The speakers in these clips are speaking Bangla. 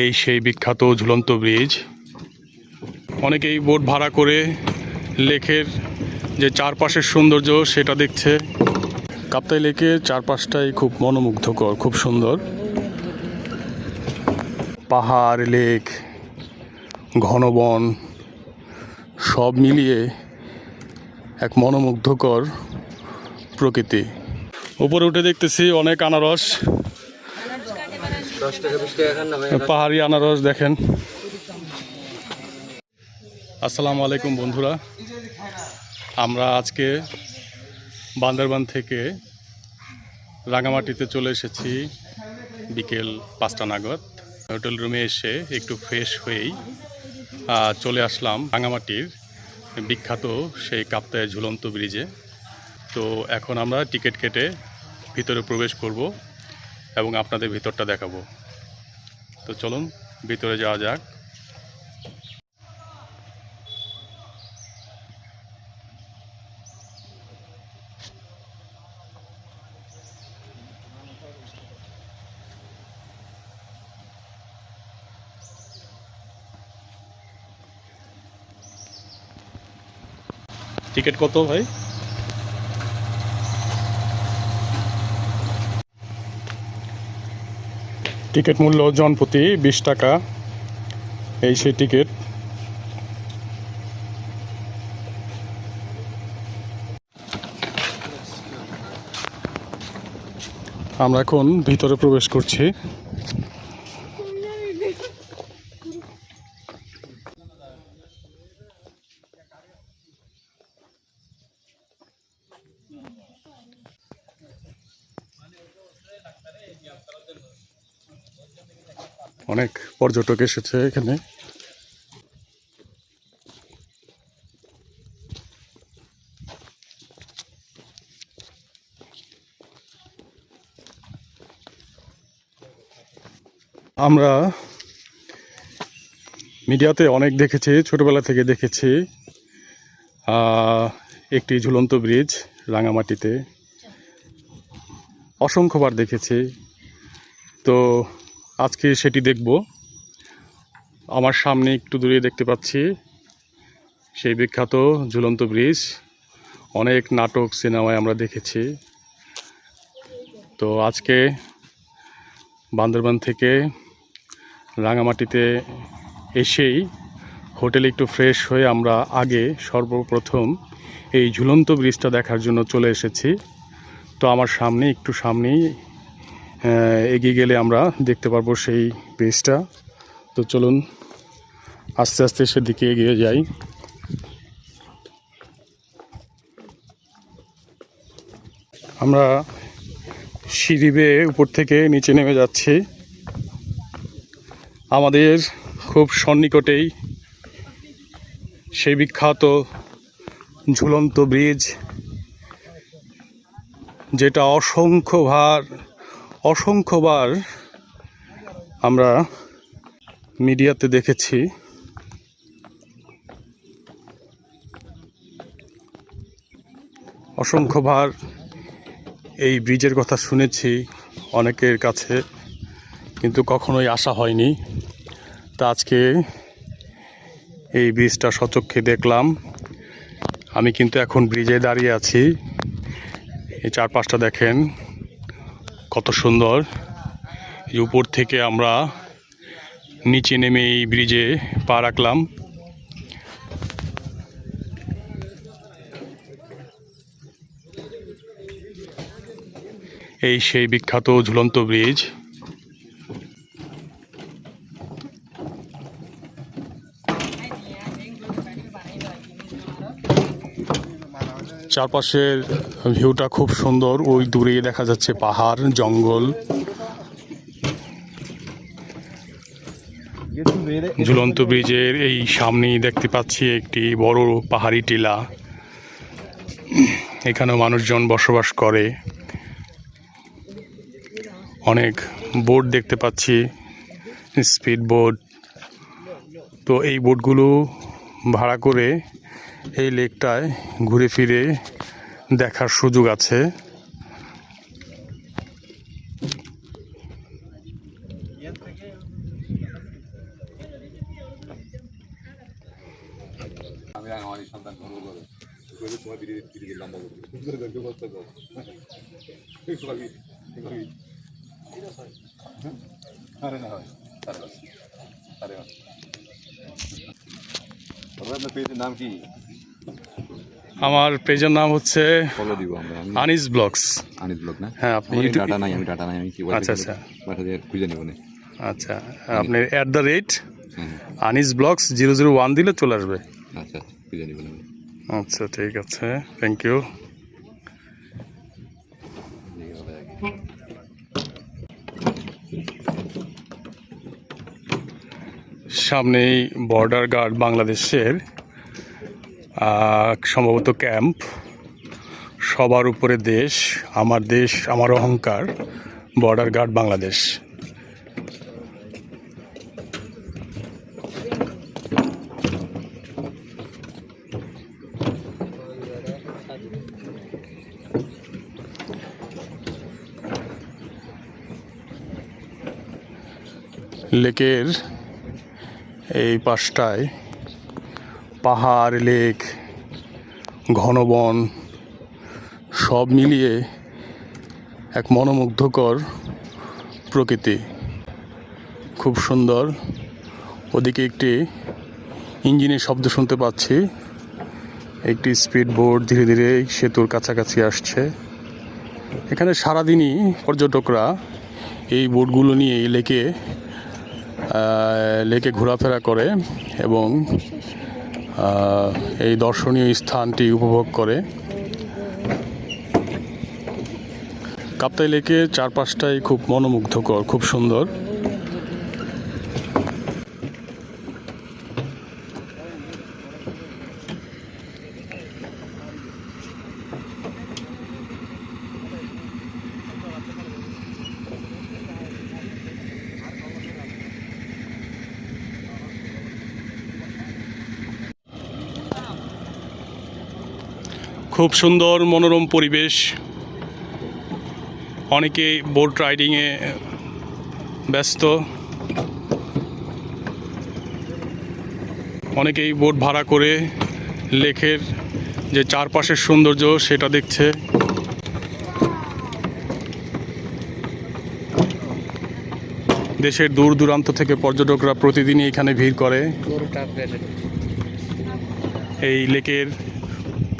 এই সেই বিখ্যাত ঝুলন্ত ব্রিজ। অনেকেই বোট ভাড়া করে লেকের যে চারপাশের সৌন্দর্য সেটা দেখছে। কাপ্তাই লেকের চারপাশটাই খুব মনোমুগ্ধকর, খুব সুন্দর। পাহাড়, লেক ঘন বন সব মিলিয়ে এক মনোমুগ্ধকর প্রকৃতি। উপরে উঠে দেখতেছি অনেক আনারস দশ টাকা বিশ টাকা খান না ভাই পাহাড়ি আনারস দেখেন। আসসালামু আলাইকুম বন্ধুরা। আমরা আজকে বান্দরবান থেকে রাঙামাটিতে চলে এসেছি বিকেল পাঁচটা নাগাদ। হোটেল রুমে এসে একটু ফ্রেশ হয়েই চলে আসলাম রাঙামাটির বিখ্যাত সেই কাপ্তায় ঝুলন্ত ব্রিজে। তো এখন আমরা টিকিট কেটে ভিতরে প্রবেশ করব। এবং আপনাদের ভিতরটা দেখাবো। তো চলুন ভিতরে যাওয়া যাক। টিকিট কত ভাই? টিকিট মূল্য জনপ্রতি বিশ টাকা। এই সেই টিকিট। আমরা এখন ভিতরে প্রবেশ করছি অনেক পর্যটক এসেছে এখানে। আমরা মিডিয়াতে অনেক দেখেছি, ছোটবেলা থেকে দেখেছি একটি ঝুলন্ত ব্রিজ রাঙামাটিতে। অসংখ্যবার দেখেছি। তো আজকে সেটি দেখব। আমার সামনে একটু দূরে দেখতে পাচ্ছি সেই বিখ্যাত ঝুলন্ত ব্রিজ। অনেক নাটক, সিনেমায় আমরা দেখেছি। তো আজকে বান্দরবান থেকে রাঙামাটিতে এসেই হোটেলে একটু ফ্রেশ হয়ে আমরা আগে সর্বপ্রথম এই ঝুলন্ত ব্রিজটা দেখার জন্য চলে এসেছি। তো আমার সামনে, একটু সামনেই এগিয়ে গেলে আমরা দেখতে পারব সেই ব্রিজটা। তো চলুন আস্তে আস্তে সেদিকে এগিয়ে যাই। আমরা সিঁড়ি বেয়ে উপর থেকে নিচে নেমে যাচ্ছি। আমাদের খুব সন্নিকটেই সেই বিখ্যাত ঝুলন্ত ব্রিজ, যেটা অসংখ্যবার অসংখ্যবার আমরা মিডিয়াতে দেখেছি। অসংখ্যবার এই ব্রিজের কথা শুনেছি অনেকের কাছে, কিন্তু কখনোই আসা হয়নি। তা আজকে এই ব্রিজটা সচক্ষে দেখলাম। আমি কিন্তু এখন ব্রিজে দাঁড়িয়ে আছি। এই চারপাশটা দেখেন কত সুন্দর। উপর থেকে আমরা নিচে নেমে এই ব্রিজে পা রাখলাম। এই সেই বিখ্যাত ঝুলন্ত ব্রিজ। চারপাশের ভিউটা খুব সুন্দর, ওই দূরে দেখা যাচ্ছে পাহাড়, জঙ্গল। ঝুলন্ত ব্রিজের এই সামনেই দেখতে পাচ্ছি একটি বড় পাহাড়ি টিলা। এখানেও মানুষজন বসবাস করে। অনেক বোর্ড দেখতে পাচ্ছি স্পিড বোট তো এই বোর্ডগুলো ভাড়া করে এই লেকটায় ঘুরে ফিরে দেখার সুযোগ আছে রাঙামাটির সন্তান গর্ব করে কইলে তোমার দিদি দিদি লম্বা করবে সুন্দর গর্ব করতে কর পারবি পারবি আরে না হয় আরে বাস আরে বাস আপনার পেজের নাম কি? আমার পেজের নাম হচ্ছে ফলো দিব আমরা আমি আনিস ব্লগস। আনিত ব্লগ না? হ্যাঁ, আপনি ডাটা নাই আমি ডাটা নাই আমি কি আচ্ছা, আচ্ছা। খুঁজে নিব না। আচ্ছা আপনি at the rate Anis blogs zero zero one দিলে চলে আসবে। আচ্ছা আচ্ছা খুঁজে নিব আচ্ছা ঠিক আছে থ্যাংক ইউ দেখি হবে আগে। সামনেই বর্ডার গার্ড বাংলাদেশের সম্ভবত ক্যাম্প সবার উপরে দেশ, আমার দেশ, আমার অহংকার বর্ডার গার্ড বাংলাদেশ। লেকের এই পাশটায় পাহাড়, লেক ঘন বন সব মিলিয়ে এক মনোমুগ্ধকর প্রকৃতি। খুব সুন্দর। ওদিকে একটি ইঞ্জিনের শব্দ শুনতে পাচ্ছি। একটি স্পিড বোট ধীরে ধীরে সেতুর কাছাকাছি আসছে। এখানে সারাদিনই পর্যটকরা এই বোটগুলো নিয়ে লেকে লেকে ঘোরাফেরা করে এবং এই দর্শনীয় স্থানটি উপভোগ করে। কাপ্তাই লেকে চারপাশটাই খুব মনোমুগ্ধকর, খুব সুন্দর। খুব সুন্দর মনোরম পরিবেশ। অনেকে বোট রাইডিংয়ে ব্যস্ত। অনেকেই বোট ভাড়া করে লেকের যে চারপাশের সৌন্দর্য সেটা দেখছে। দেশের দূর দূরান্ত থেকে পর্যটকরা প্রতিদিনই এখানে ভিড় করে। এই লেকের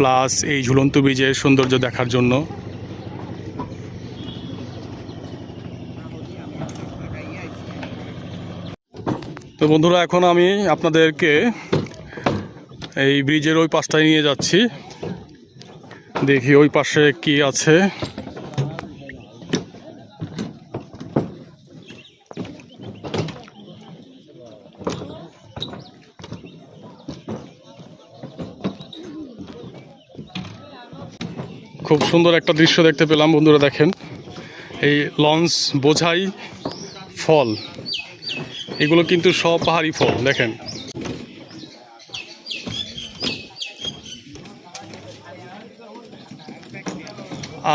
প্লাস এই ঝুলন্ত ব্রিজের সৌন্দর্য দেখার জন্য। তো বন্ধুরা, এখন আমি আপনাদেরকে এই ব্রিজের ওই পাশটায় নিয়ে যাচ্ছি। দেখি ওই পাশে কি আছে। খুব সুন্দর একটা দৃশ্য দেখতে পেলাম, বন্ধুরা দেখেন। এই লঞ্চ বোঝাই ফল। এগুলো কিন্তু সব পাহাড়ি ফল, দেখেন।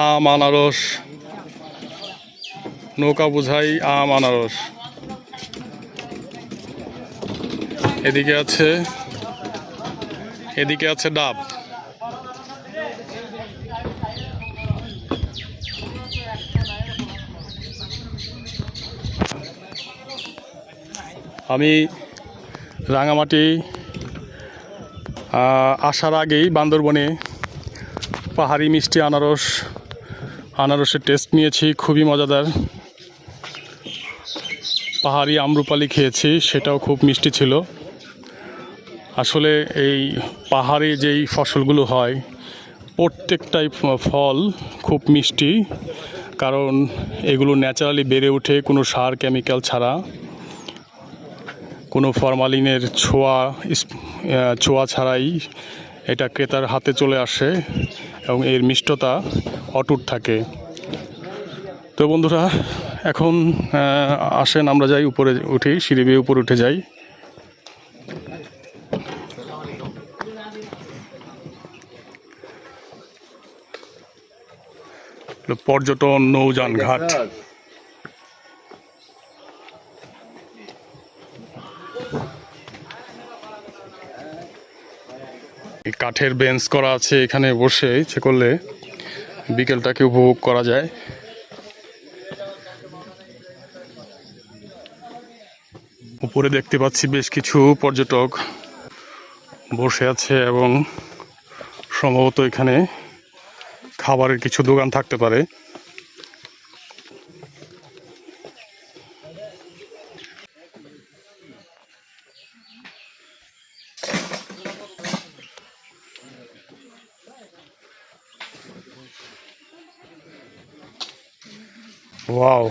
আম, আনারস, নৌকা বোঝাই আম, আনারস। এদিকে আছে এদিকে আছে ডাব। আমি রাঙামাটি আসার আগেই বান্দরবনে পাহাড়ি মিষ্টি আনারস, আনারসের টেস্ট নিয়েছি, খুবই মজাদার। পাহাড়ি আমরুপালি খেয়েছি, সেটাও খুব মিষ্টি ছিল। আসলে এই পাহাড়ে যেই ফসলগুলো হয়, প্রত্যেকটাই ফল খুব মিষ্টি, কারণ এগুলো ন্যাচারালি বেড়ে ওঠে কোনো সার, কেমিক্যাল ছাড়া। কোনো ফরমালিনের ছোঁয়া ছোঁয়া ছাড়াই এটা ক্রেতার হাতে চলে আসে এবং এর মিষ্টতা অটুট থাকে। তো বন্ধুরা, এখন আসেন, আমরা যাই উপরে উঠি, সিঁড়ি বেয়ে উপরে উঠে যাই। পর্যটন নৌযান ঘাট কাঠের বেঞ্চ করা আছে এখানে বসে ইচ্ছে করলে বিকেলটাকে উপভোগ করা যায়। উপরে দেখতে পাচ্ছি বেশ কিছু পর্যটক বসে আছে এবং সম্ভবত এখানে খাবারের কিছু দোকান থাকতে পারে। ওয়াও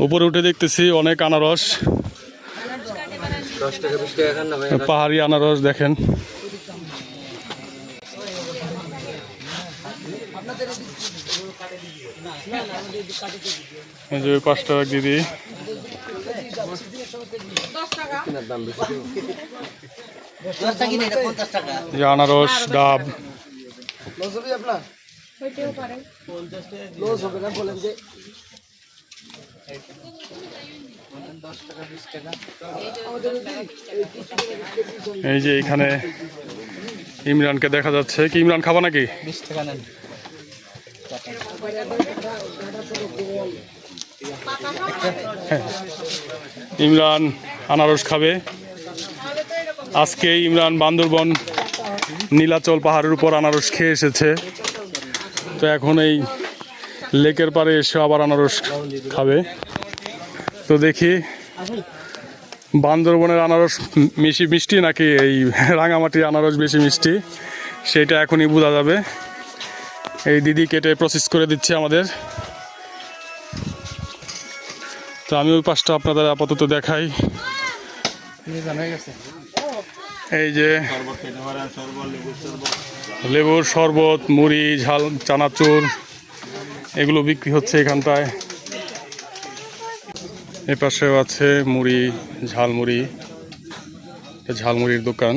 উপরে উঠে দেখতেছি অনেক আনারস। দশ টাকা বিশ টাকা খান না ভাই পাহাড়ি আনারস দেখেন এই যে। এই যে এখানে ইমরানকে দেখা যাচ্ছে। কি ইমরান খাবা নাকি? বিশ টাকা নেন ইমরান আনারস খাবে। আজকে ইমরান বান্দরবন নীলাচল পাহাড়ের উপর আনারস খেয়ে এসেছে। তো এখন এই লেকের পাড়ে এসে আবার আনারস খাবে। তো দেখি, বান্দরবনের আনারস মিষ্টি মিষ্টি নাকি এই রাঙামাটির আনারস বেশি মিষ্টি, সেটা এখনই বোঝা যাবে। এই দিদি কেটে প্রসেস করে দিচ্ছে আমাদের। তো আমি ওই পাশটা আপনাদের আপাতত দেখাই। এই যে লেবুর শরবত, মুড়ি, ঝাল, চানাচুর, এগুলো বিক্রি হচ্ছে এখানটায়। এ আছে মুড়ি ঝালমুড়ি ঝালমুড়ির দোকান।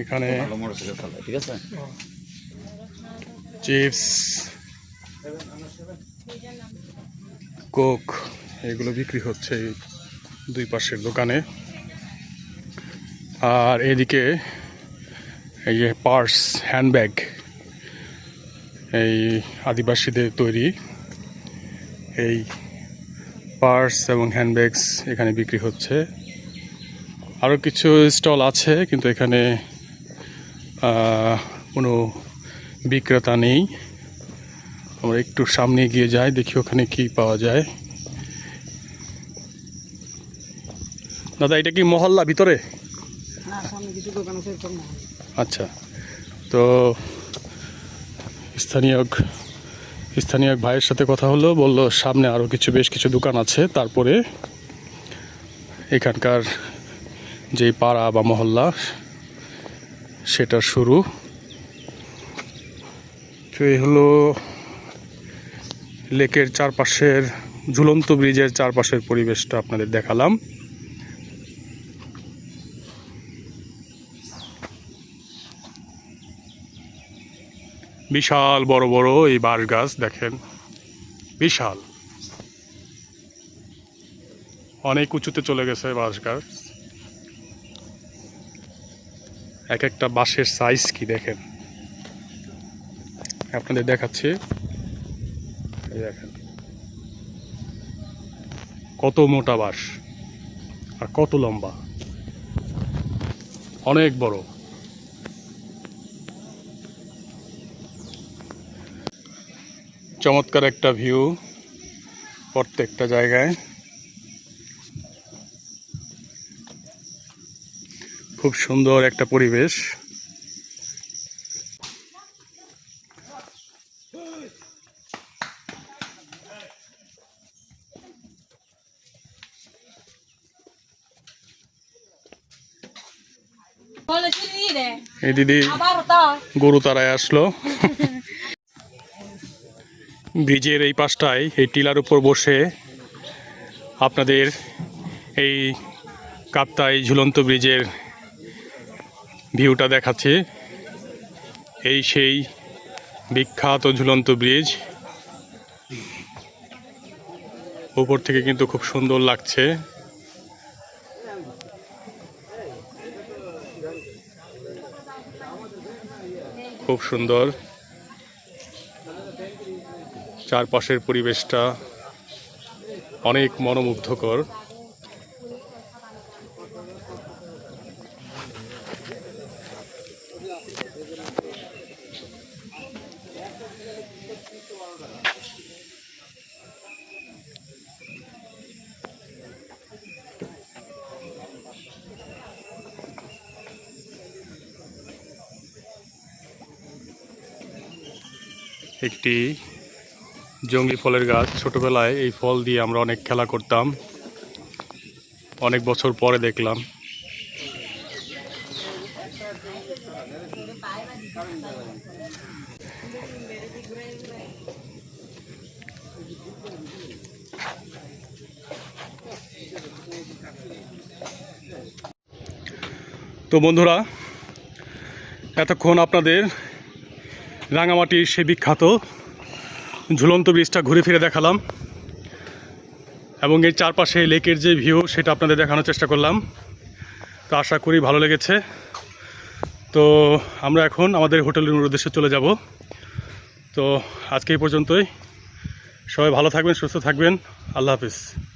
এখানে চিপস, কোক। এগুলো বিক্রি হচ্ছে দুই পাশের দোকানে। আর এদিকে এই যে পার্স হ্যান্ডব্যাগ, এই আদিবাসীদের তৈরি। এই পার্স এবং হ্যান্ডব্যাগস এখানে বিক্রি হচ্ছে। আরও কিছু স্টল আছে, কিন্তু এখানে কোনো বিক্রেতা নেই। আমরা একটু সামনে গিয়ে যাই, দেখি ওখানে কি পাওয়া যায়। দাদা এটা কি মহল্লা ভিতরে? আচ্ছা। তো স্থানীয় স্থানীয় এক ভাইয়ের সাথে কথা হলো বলল সামনে আরও কিছু বেশ কিছু দোকান আছে। তারপরে এখানকার যে পাড়া বা মহল্লা সেটা শুরু। তো এই হলো লেকের চারপাশের ঝুলন্ত ব্রিজের চারপাশের পরিবেশটা আপনাদের দেখালাম। বিশাল বড় বড় এই বাঁশ গাছ, দেখেন। বিশাল। অনেক উঁচুতে চলে গেছে বাঁশ গাছ। এক একটা বাঁশের সাইজ কি, দেখেন। আপনাদের দেখাচ্ছি। দেখেন। কত মোটা বাঁশ আর কত লম্বা। অনেক বড়। চমৎকার একটা ভিউ প্রত্যেকটা জায়গায়। খুব সুন্দর একটা পরিবেশ। এই দিদি গরু তারায় আসলো। ব্রিজের এই পাশটায়, এই টিলার উপর বসে আপনাদের এই কাপ্তাই ঝুলন্ত ব্রিজের ভিউটা দেখাচ্ছে। এই সেই বিখ্যাত ঝুলন্ত ব্রিজ। উপর থেকে কিন্তু খুব সুন্দর লাগছে। খুব সুন্দর। চারপাশের পরিবেশটা অনেক মনোমুগ্ধকর। একটি জঙ্গলি ফলের গাছ। ছোটবেলায় এই ফল দিয়ে আমরা অনেক খেলা করতাম। অনেক বছর পরে দেখলাম। তো বন্ধুরা, এতক্ষণ আপনাদের রাঙামাটির সে বিখ্যাত ঝুলন্ত ব্রিজটা ঘুরে ফিরে দেখালাম। এবং এর চারপাশে লেকের যে ভিউ, সেটা আপনাদের দেখানোর চেষ্টা করলাম। তো আশা করি ভালো লেগেছে। তো আমরা এখন আমাদের হোটেলের উদ্দেশ্যে চলে যাব। তো আজকে এই পর্যন্তই। সবাই ভালো থাকবেন, সুস্থ থাকবেন। আল্লাহ হাফিজ।